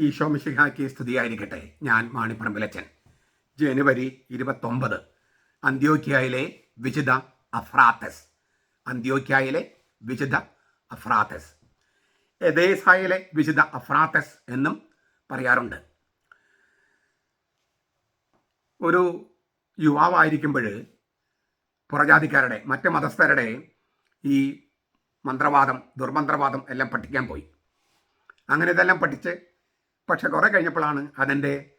ഈശോ മിശിഹാക്കി സ്തുതിയായിരിക്കട്ടെ. ഞാൻ മാണിപ്പറമ്പിലച്ചൻ. ജനുവരി ഇരുപത്തൊമ്പത് അന്ത്യോക്യയിലെ വിജിത അഫ്രാത്തസ്. അന്ത്യോക്യയിലെ വിജിത അഫ്രാത്തസ്. എദേസായിലെ വിജിത അഫ്രാത്തസ് എന്നും പറയാറുണ്ട്. ഒരു യുവാവായിരിക്കുമ്പോൾ പുറജാതിക്കാരുടെ മറ്റ് മതസ്ഥരുടെ ഈ മന്ത്രവാദം ദുർമന്ത്രവാദം എല്ലാം പഠിക്കാൻ പോയി. അങ്ങനെ ഇതെല്ലാം പഠിച്ച് പക്ഷെ കുറേ കഴിഞ്ഞപ്പോഴാണ് അതിന്റെ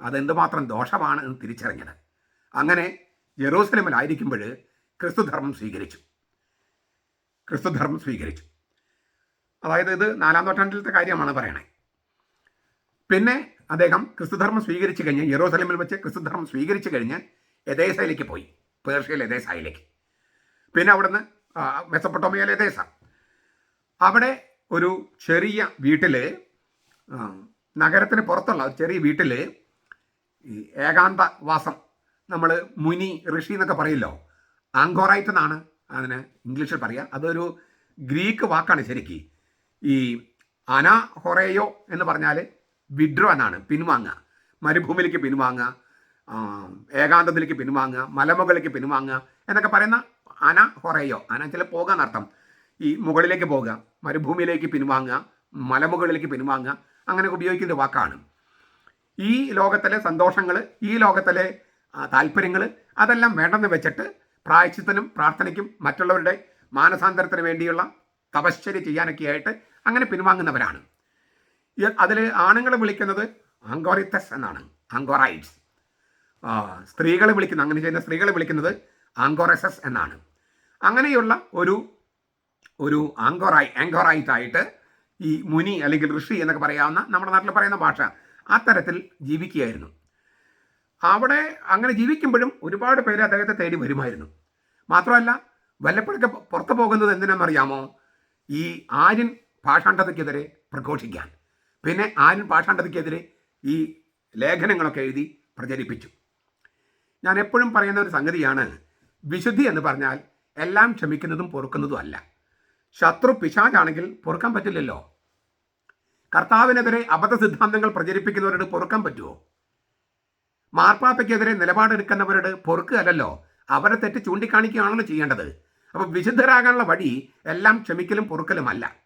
അതെന്തുമാത്രം ദോഷമാണ് എന്ന് തിരിച്ചറിഞ്ഞത്. അങ്ങനെ ജെറൂസലമിലായിരിക്കുമ്പോൾ ക്രിസ്തുധർമ്മം സ്വീകരിച്ചു. ക്രിസ്തുധർമ്മം സ്വീകരിച്ചു. അതായത് ഇത് നാലാം നൂറ്റാണ്ടിലത്തെ കാര്യമാണ് പറയണേ. പിന്നെ അദ്ദേഹം ക്രിസ്തുധർമ്മം സ്വീകരിച്ചു കഴിഞ്ഞ് ജെറൂസലമിൽ വെച്ച് ക്രിസ്തുധർമ്മം സ്വീകരിച്ചു കഴിഞ്ഞ് യഥേസയിലേക്ക് പോയി. പേർഷ്യയിൽ യഥേസയിലേക്ക് പിന്നെ അവിടുന്ന് ആ, യഥേസ അവിടെ ഒരു ചെറിയ വീട്ടിൽ നഗരത്തിന് പുറത്തുള്ള ചെറിയ വീട്ടിൽ ഏകാന്ത വാസം നമ്മൾ മുനി ഋഷി എന്നൊക്കെ പറയില്ലോ ആങ്കോറൈറ്റ് എന്നാണ് അതിന് ഇംഗ്ലീഷിൽ പറയുക അതൊരു ഗ്രീക്ക് വാക്കാണ് ശരിക്ക്. ഈ അന ഹൊറേയോ എന്ന് പറഞ്ഞാൽ വിഡ്രോ എന്നാണ് പിൻവാങ്ങുക. മരുഭൂമിയിലേക്ക് പിൻവാങ്ങുക ഏകാന്തത്തിലേക്ക് പിൻവാങ്ങുക മലമുകളിലേക്ക് പിൻവാങ്ങുക എന്നൊക്കെ പറയുന്ന അന ഹൊറയോ അന ചില പോകാൻ അർത്ഥം ഈ മുകളിലേക്ക് പോകുക മരുഭൂമിയിലേക്ക് പിൻവാങ്ങുക മലമുകളിലേക്ക് പിൻവാങ്ങുക അങ്ങനെ ഉപയോഗിക്കുന്ന വാക്കാണ്. ഈ ലോകത്തിലെ സന്തോഷങ്ങൾ ഈ ലോകത്തിലെ താല്പര്യങ്ങൾ അതെല്ലാം വേണ്ടെന്ന് വെച്ചിട്ട് പ്രായച്ചിത്തനും പ്രാർത്ഥനയ്ക്കും മറ്റുള്ളവരുടെ മാനസാന്തരത്തിന് വേണ്ടിയുള്ള തപശ്ചര്യ ചെയ്യാനൊക്കെ ആയിട്ട് അങ്ങനെ പിൻവാങ്ങുന്നവരാണ്. അതിൽ ആണുങ്ങൾ വിളിക്കുന്നത് അങ്കോറിത്തസ് എന്നാണ്. അങ്കോറൈറ്റ്സ് സ്ത്രീകളെ വിളിക്കുന്ന അങ്ങനെ ചെയ്യുന്ന സ്ത്രീകളെ വിളിക്കുന്നത് ആങ്കോറസസ് എന്നാണ്. അങ്ങനെയുള്ള ഒരു ഒരു ആങ്കോറായി ആങ്കോറൈറ്റ് ആയിട്ട് ഈ മുനി അല്ലെങ്കിൽ ഋഷി എന്നൊക്കെ പറയാവുന്ന നമ്മുടെ നാട്ടിൽ പറയുന്ന ഭാഷ. അത്തരത്തിൽ ജീവിക്കുകയായിരുന്നു. അവിടെ അങ്ങനെ ജീവിക്കുമ്പോഴും ഒരുപാട് പേര് അദ്ദേഹത്തെ തേടി വരുമായിരുന്നു. മാത്രമല്ല വല്ലപ്പോഴൊക്കെ പുറത്തു പോകുന്നത് എന്തിനാണെന്നറിയാമോ ഈ ആര്യൻ ഭാഷാണ്ഡതയ്ക്കെതിരെ പ്രഘോഷിക്കാൻ. പിന്നെ ആര്യൻ ഭാഷാണ്ഡതയ്ക്കെതിരെ ഈ ലേഖനങ്ങളൊക്കെ എഴുതി പ്രചരിപ്പിച്ചു. ഞാൻ എപ്പോഴും പറയുന്ന ഒരു സംഗതിയാണ് വിശുദ്ധി എന്ന് പറഞ്ഞാൽ എല്ലാം ക്ഷമിക്കുന്നതും പൊറുക്കുന്നതും അല്ല. ശത്രു പിശാജാണെങ്കിൽ പൊറുക്കാൻ പറ്റില്ലല്ലോ. കർത്താവിനെതിരെ അബദ്ധ സിദ്ധാന്തങ്ങൾ പ്രചരിപ്പിക്കുന്നവരോട് പൊറുക്കാൻ പറ്റുമോ മാർപ്പാപ്പയ്ക്കെതിരെ നിലപാടെടുക്കുന്നവരോട് പൊറുക്കുകയല്ലോ അവരെ തെറ്റ് ചൂണ്ടിക്കാണിക്കുകയാണല്ലോ ചെയ്യേണ്ടത്. അപ്പോൾ വിശുദ്ധരാകാനുള്ള വഴി എല്ലാം ക്ഷമിക്കലും പൊറുക്കലുമല്ല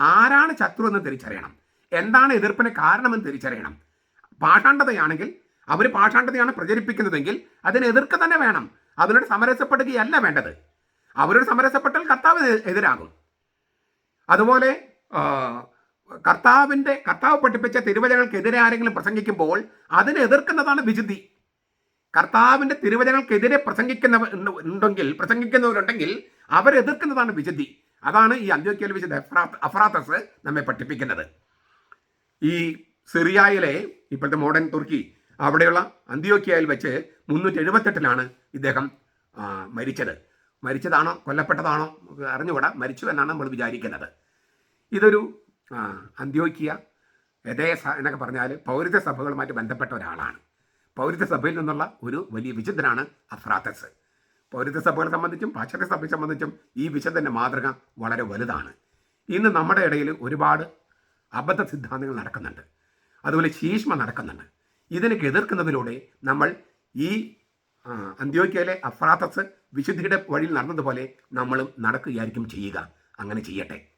ആരാണ് ശത്രു എന്ന് തിരിച്ചറിയണം. എന്താണ് എതിർപ്പിന് കാരണമെന്ന് തിരിച്ചറിയണം. പാഷാണ്ഡതയാണെങ്കിൽ അവർ പാഷാണ്ഡതയാണ് പ്രചരിപ്പിക്കുന്നതെങ്കിൽ അതിനെ എതിർക്കുക തന്നെ വേണം. അതിനോട് സമരസപ്പെടുകയല്ല വേണ്ടത്. അവരോട് സമരസപ്പെട്ടാൽ കർത്താവ് എതിരാകും. അതുപോലെ കർത്താവിന്റെ കർത്താവ് പഠിപ്പിച്ച തിരുവചനങ്ങൾക്കെതിരെ ആരെങ്കിലും പ്രസംഗിക്കുമ്പോൾ അതിനെ എതിർക്കുന്നതാണ് വിശുദ്ധി. കർത്താവിന്റെ തിരുവചനങ്ങൾക്കെതിരെ പ്രസംഗിക്കുന്നവർ ഉണ്ട്- ഉണ്ടെങ്കിൽ പ്രസംഗിക്കുന്നവരുണ്ടെങ്കിൽ അവരെതിർക്കുന്നതാണ് വിശുദ്ധി. അതാണ് ഈ അന്ത്യോക്കിയൽ വിശുദ്ധ അഫ്രാത്തസ് നമ്മെ പഠിപ്പിക്കുന്നത്. ഈ സിറിയയിലെ ഇപ്പോഴത്തെ മോഡേൺ തുർക്കി അവിടെയുള്ള അന്ത്യോക്കിയയിൽ വെച്ച് മുന്നൂറ്റി എഴുപത്തെട്ടിലാണ് ഇദ്ദേഹം മരിച്ചത്. മരിച്ചതാണോ കൊല്ലപ്പെട്ടതാണോ അറിഞ്ഞുകൂടാ. മരിച്ചു എന്നാണ് നമ്മൾ വിചാരിക്കുന്നത്. ഇതൊരു ആ, അന്ത്യോക്യ എതേസ എന്നൊക്കെ പറഞ്ഞാൽ പൗരത്വ സഭകളുമായിട്ട് ബന്ധപ്പെട്ട ഒരാളാണ്. പൗരത്വ സഭയിൽ നിന്നുള്ള ഒരു വലിയ വിശുദ്ധനാണ് അഫ്രാത്തസ്. പൗരത്വ സഭകളെ സംബന്ധിച്ചും പാശ്ചാത്യ സഭയെ സംബന്ധിച്ചും ഈ വിശുദ്ധന്റെ മാതൃക വളരെ വലുതാണ്. ഇന്ന് നമ്മുടെ ഇടയിൽ ഒരുപാട് അബദ്ധ സിദ്ധാന്തങ്ങൾ നടക്കുന്നുണ്ട്. അതുപോലെ ശീഷ്മ നടക്കുന്നുണ്ട്. ഇതിനൊക്കെ എതിർക്കുന്നതിലൂടെ നമ്മൾ ഈ അന്ത്യോക്കിയയിലെ അഫ്രാത്തസ് വിശുദ്ധിയുടെ വഴിയിൽ നടന്നതുപോലെ നമ്മളും നടക്കുകയായിരിക്കും ചെയ്യുക. അങ്ങനെ ചെയ്യട്ടെ.